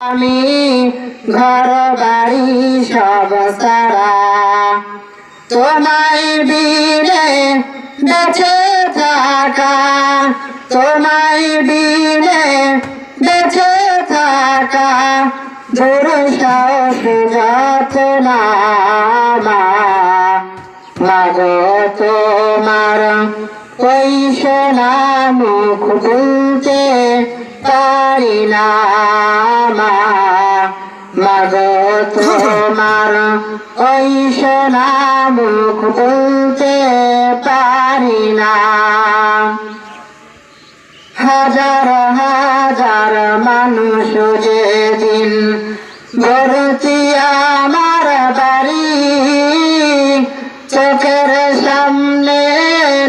আমি ঘর বাড়ি সব সারা। তোমায় বিনে বেঁচে থাকা, তোমায় বিনে বেঁচে থাকা দূর সাহস যত না মাগো তোমার ওই সোনা মুখ বলতে পারি না। মাগো তোমার। ওই মুখ বলতে পারি না। হাজার হাজার মানুষ যেদিন ভর্তি আমার বাড়ি, চোখের সামনে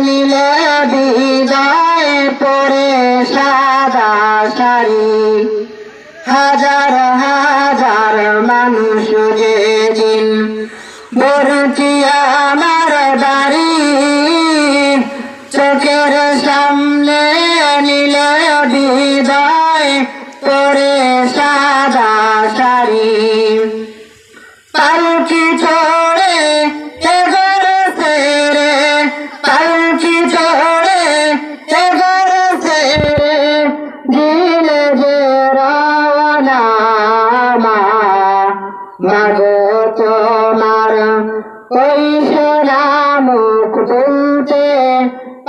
নীলে বিদায় পরে সাদা শাড়ি। হাজার হাজার মানুষ যেদিন ভর্তি আমার বাড়ি চোখের সামনে নীলে বিদায় পরে সাদা শাড়ি পালকি ছোড়ে এগর সেরে পালকি ছোড়ে এগর সেরে দিলে যে মা মাগো তোমার ওই সোনা মুখ তুলতে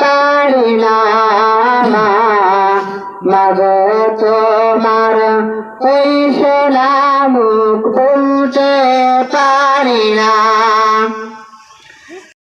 পারি না। মাগো তোমার ওই সোনা মুখ তুলতে পারি না।